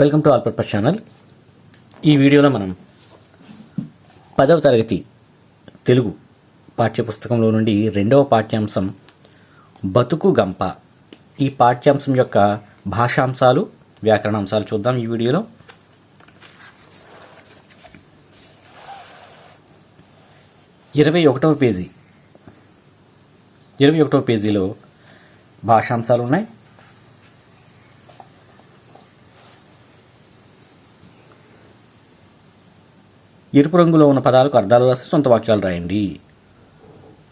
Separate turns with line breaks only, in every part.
Welcome to all purpose channel ఈ వీడియోలో మనం పదవ తరగతి తెలుగు పాఠ్యపుస్తకంలో నుండి రెండవ పాఠ్యాంశం బతుకు గంప. ఈ పాఠ్యాంశం యొక్క భాషాంశాలు వ్యాకరణాంశాలు చూద్దాం ఈ వీడియోలో. ఇరవై ఒకటవ పేజీ. ఇరవై ఒకటవ పేజీలో భాషాంశాలు ఉన్నాయి. ఎరుపు రంగులో ఉన్న పదాలకు అర్థాలు రాసి సొంత వాక్యాలు రాయండి.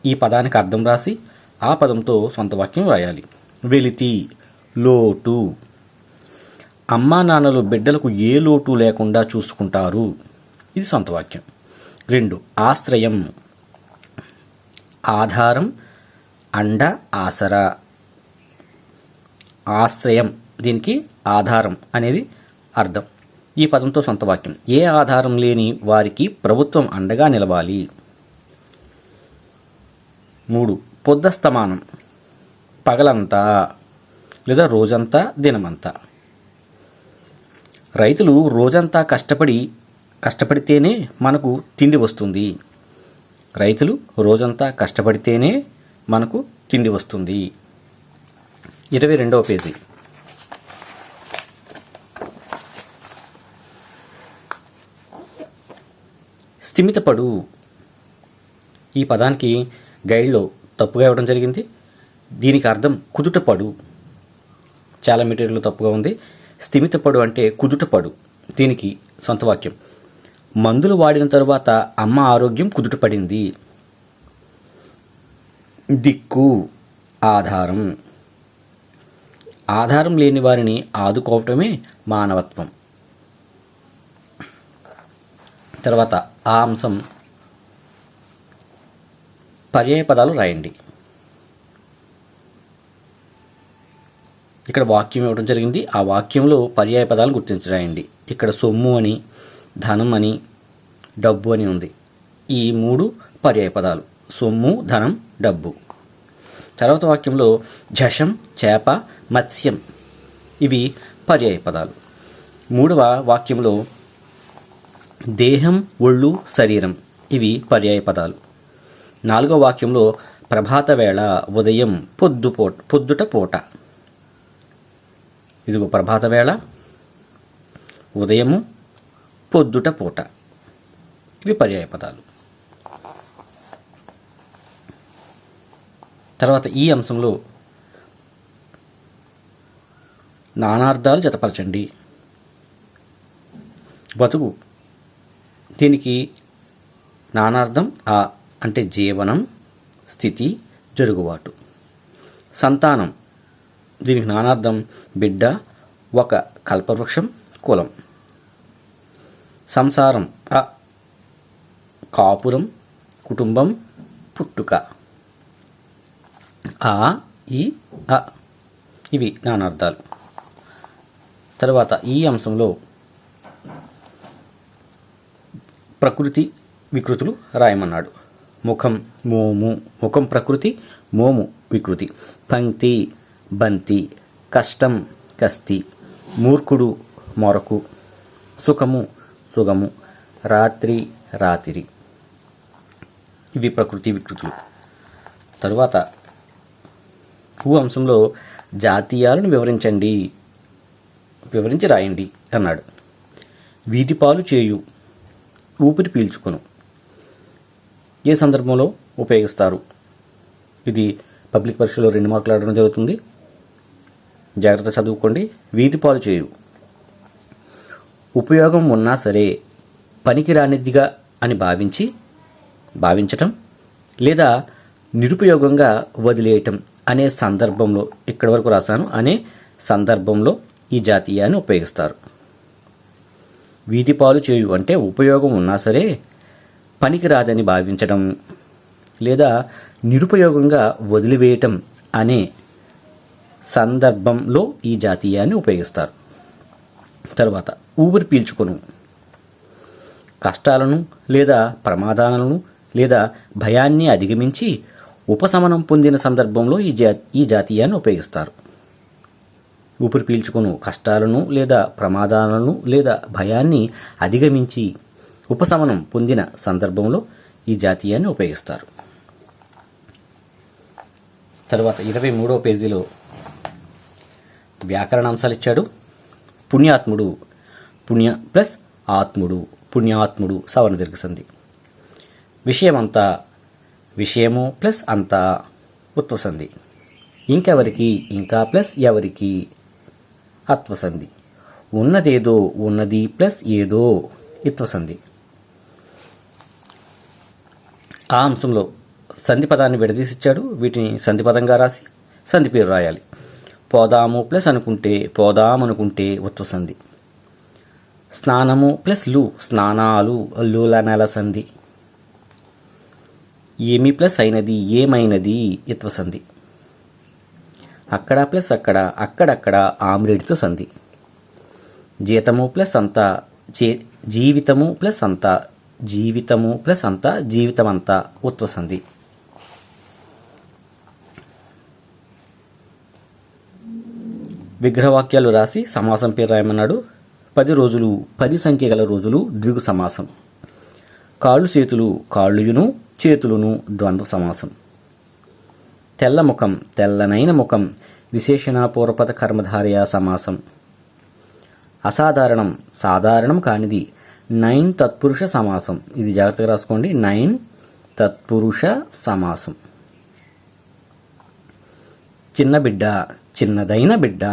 ఈ పదానికి అర్థం రాసి ఆ పదంతో సొంత వాక్యం రాయాలి వెలితి లోటు. అమ్మా నాన్నలు బిడ్డలకు ఏ లోటు లేకుండా చూసుకుంటారు? ఇది సొంత వాక్యం. రెండు ఆశ్రయం. ఆధారం అండ ఆసరా. ఆశ్రయం దీనికి ఆధారం అనేది అర్థం. ఈ పదంతో సొంత వాక్యం. ఏ ఆధారం లేని వారికి ప్రభుత్వం అండగా నిలవాలి. మూడు పొద్దస్తమానం. పగలంతా లేదా రోజంతా దినమంతా. రైతులు రోజంతా కష్టపడి కష్టపడితేనే మనకు తిండి వస్తుంది. రైతులు రోజంతా కష్టపడితేనే మనకు తిండి వస్తుంది. ఇరవై రెండవ పేజీ. స్థిమితపడు. ఈ పదానికి గైడ్లో తప్పుగా ఇవ్వడం జరిగింది. దీనికి అర్థం కుదుటపడు. చాలా మెటీరియల్ తప్పుగా ఉంది. స్థిమితపడు అంటే కుదుటపడు. దీనికి సొంత వాక్యం. మందులు వాడిన తరువాత అమ్మ ఆరోగ్యం కుదుటపడింది. దిక్కు ఆధారం. ఆధారం లేని వారిని ఆదుకోవటమే మానవత్వం. తర్వాత ఆ అంశం పర్యాయ పదాలు రాయండి. ఇక్కడ వాక్యం ఇవ్వడం జరిగింది. ఆ వాక్యంలో పర్యాయ పదాలు గుర్తించి రాయండి ఇక్కడ సొమ్ము అని ధనం అని డబ్బు అని ఉంది. ఈ మూడు పర్యాయ పదాలు. సొమ్ము ధనం డబ్బు. తర్వాత వాక్యంలో జషం చేప మత్స్యం. ఇవి పర్యాయ పదాలు. మూడవ వాక్యంలో దేహం ఒళ్ళు శరీరం. ఇవి పర్యాయ పదాలు. నాలుగో వాక్యంలో ప్రభాత వేళ ఉదయం పొద్దుపో పొద్దుట పూట. ఇదిగో ప్రభాత వేళ ఉదయము పొద్దుట పూట. ఇవి పర్యాయ పదాలు. తర్వాత ఈ అంశంలో నానార్థాలు జతపరచండి. బతుకు దీనికి నానార్థం ఆ అంటే జీవనం స్థితి జరుగుబాటు. సంతానం. దీనికి నానార్థం బిడ్డ ఒక కల్పవృక్షం కులం. సంసారం. అ కాపురం కుటుంబం పుట్టుక. ఆ ఈ అ ఇవి నానార్థాలు. తర్వాత ఈ అంశంలో ప్రకృతి వికృతులు రాయమన్నాడు. ముఖం మోము. ముఖం ప్రకృతి మోము వికృతి. పంక్తి బంతి కష్టం కస్తి. మూర్ఖుడు మొరకు. సుఖము సుగము. రాత్రి రాతిరి. ఇవి ప్రకృతి వికృతులు. తరువాత భూ అంశంలో జాతీయాలను వివరించండి. వివరించి రాయండి అన్నాడు. వీధిపాలు చేయు ఊపిరి పీల్చుకును. ఏ సందర్భంలో ఉపయోగిస్తారు? ఇది పబ్లిక్ పరీక్షలో రెండు మార్కులు ఆడడం జరుగుతుంది. జాగ్రత్త చదువుకోండి. వీధి పాలు చేయు. ఉపయోగం ఉన్నా సరే పనికి రానిదిగా అని భావించి భావించటం లేదా నిరుపయోగంగా వదిలేయటం అనే సందర్భంలో ఇక్కడి వరకు రాశాను. అనే సందర్భంలో ఈ జాతీయాన్ని ఉపయోగిస్తారు. వీధిపాలు చేయు అంటే ఉపయోగం ఉన్నా సరే పనికిరాదని భావించడం లేదా నిరుపయోగంగా వదిలివేయటం అనే సందర్భంలో ఈ జాతీయాన్ని ఉపయోగిస్తారు. తర్వాత ఊపిరి పీల్చుకొను. కష్టాలను లేదా ప్రమాదాలను లేదా భయాన్ని అధిగమించి ఉపశమనం పొందిన సందర్భంలో ఈ జా ఈ జాతీయాన్ని ఉపయోగిస్తారు. ఊపిరి పీల్చుకును కష్టాలను లేదా ప్రమాదాలను లేదా భయాన్ని అధిగమించి ఉపశమనం పొందిన సందర్భంలో ఈ జాతీయాన్ని ఉపయోగిస్తారు. తర్వాత ఇరవై మూడవ పేజీలో వ్యాకరణ అంశాలు ఇచ్చాడు. పుణ్యాత్ముడు పుణ్య ప్లస్ ఆత్ముడు పుణ్యాత్ముడు సవర్ణ దీర్ఘ సంధి విషయమంతా విషయము ప్లస్ అంతా ఉత్వసంధి ఇంకెవరికి? ఇంకా ప్లస్ ఎవరికి? అత్వసంధి ఉన్నదేదో ఉన్నది ప్లస్ ఏదో ఇత్వసంధి. ఆ అంశంలో సంధి పదాన్ని విడదీసిచ్చాడు. వీటిని సంధి పదంగా రాసి సంధి పేరు రాయాలి. పోదాము ప్లస్ అనుకుంటే పోదాం అనుకుంటే ఉత్వసంధి. స్నానము ప్లస్లు స్నానాలు లూల నెల సంధి. ఏమి ప్లస్ అయినది ఏమైనది ఇత్వసంధి. అక్కడ ప్లస్ అక్కడ అక్కడక్కడ ఆమ్రేడితో సంధి. జీతము ప్లస్ అంతా జీ జీవితము ప్లస్ అంతా జీవితము ప్లస్ అంతా జీవితం అంతా ఉత్వసంధి విగ్రహవాక్యాలు రాసి సమాసం పేరు రాయమన్నాడు. పది రోజులు పది సంఖ్య గల రోజులు ద్విగు సమాసం. కాళ్ళు చేతులు కాళ్ళుయును చేతులును ద్వంద్వ సమాసం. తెల్ల ముఖం తెల్లనైన ముఖం విశేషణాపూర్వపద కర్మధారయ సమాసం. అసాధారణం సాధారణం కానిది నైన్ తత్పురుష సమాసం. ఇది జాగ్రత్తగా రాసుకోండి నైన్ తత్పురుష సమాసం. చిన్న బిడ్డ చిన్నదైన బిడ్డ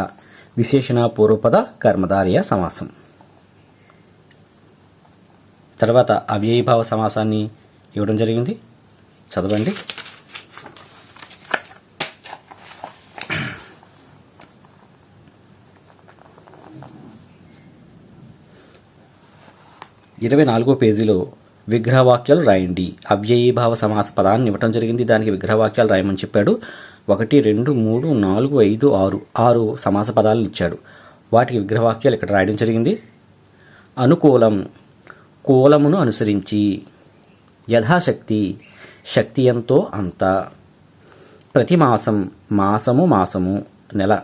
విశేషణ పూర్వపద కర్మధారయ సమాసం. తర్వాత అవ్యయీభావ సమాసాన్ని ఇవ్వడం జరిగింది. చదవండి. ఇరవై నాలుగో పేజీలో విగ్రహవాక్యాలు రాయండి. అవ్యయీభావ సమాస పదాన్ని ఇవ్వటం జరిగింది. దానికి విగ్రహవాక్యాలు రాయమని చెప్పాడు. ఒకటి రెండు మూడు నాలుగు ఐదు ఆరు ఆరు సమాస పదాలను ఇచ్చాడు. వాటికి విగ్రహవాక్యాలు ఇక్కడ రాయడం జరిగింది. అనుకూలం కూలమును అనుసరించి యథాశక్తి శక్తి ఎంతో అంత ప్రతి మాసం మాసము మాసము నెల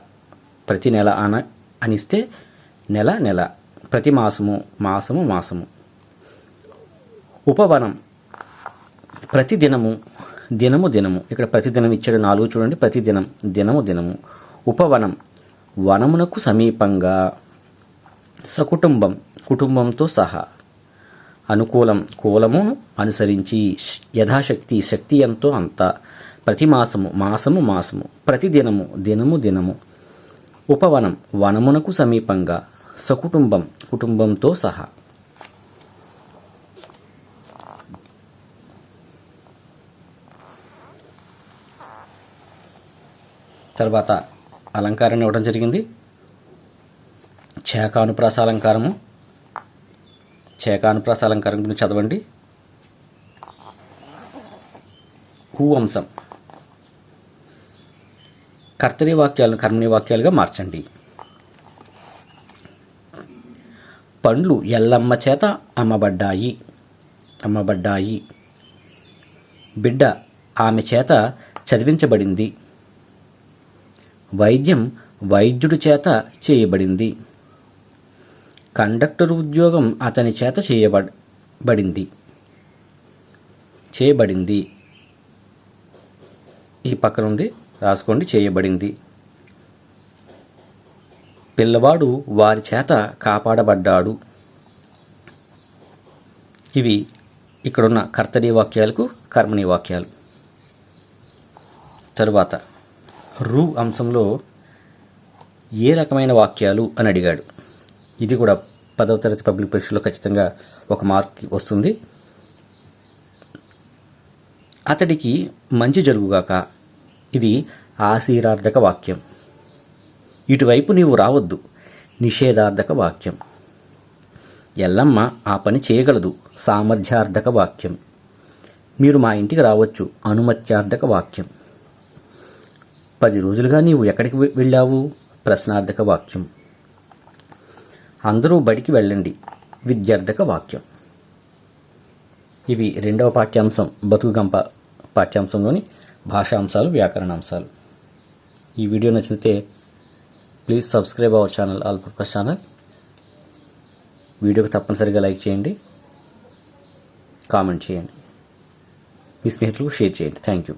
ప్రతి నెల అన అనిస్తే నెల నెల ప్రతి మాసము మాసము మాసము. ఉపవనం. ప్రతి దినము దినము. దినము ఇక్కడ ప్రతి దినం ఇచ్చాడు నాలుగు చూడండి. ప్రతి దినం దినము దినము. ఉపవనం. వనమునకు సమీపంగా సకుటుంబం కుటుంబంతో సహా. అనుకూలం కూలమును అనుసరించి యథాశక్తి శక్తి ఎంతో అంత. ప్రతి మాసము మాసము. మాసము ప్రతి దినము దినము దినము. ఉపవనం. వనమునకు సమీపంగా సకుటుంబం కుటుంబంతో సహా. తర్వాత అలంకారాన్ని ఇవ్వడం జరిగింది. చేకానుప్రాస అలంకారము. చేకానుప్రాస అలంకారం గురించి చదవండి. కువంశం అంశం కర్తరి వాక్యాలను కర్మని వాక్యాలుగా మార్చండి. పండ్లు ఎల్లమ్మ చేత అమ్మబడ్డాయి. అమ్మబడ్డాయి. బిడ్డ ఆమె చేత చదివించబడింది. వైద్యం వైద్యుడి చేత చేయబడింది. కండక్టర్ ఉద్యోగం అతని చేత చేయబడింది. చేయబడింది. ఈ పక్కన ఉంది రాసుకోండి చేయబడింది. పిల్లవాడు వారి చేత కాపాడబడ్డాడు. ఇవి ఇక్కడున్న కర్తనీ వాక్యాలకు కర్మణీ వాక్యాలు. తరువాత రు అంశంలో ఏ రకమైన వాక్యాలు అని అడిగాడు. ఇది కూడా పదవ తరగతి పబ్లిక్ పరీక్షలో ఖచ్చితంగా ఒక మార్క్ వస్తుంది. అతడికి మంచి జరుగుగాక ఇది ఆశీరార్థక వాక్యం. ఇటువైపు నీవు రావద్దు నిషేధార్థక వాక్యం. ఎల్లమ్మ ఆ పని చేయగలదు సామర్థ్యార్థక వాక్యం. మీరు మా ఇంటికి రావచ్చు అనుమత్యార్థక వాక్యం. పది రోజులుగా నీవు ఎక్కడికి వెళ్ళావు? ప్రశ్నార్థక వాక్యం. అందరూ బడికి వెళ్ళండి. విద్యార్థక వాక్యం. ఇవి రెండవ పాఠ్యాంశం బతుకుగంప పాఠ్యాంశంలోని భాషాంశాలు వ్యాకరణాంశాలు. ఈ వీడియో నచ్చితే please subscribe our channel all purpose channel. వీడియోకి తప్పనిసరిగా లైక్ చేయండి. కామెంట్ చేయండి. మీ స్నేహితులకు షేర్ చేయండి. Thank you.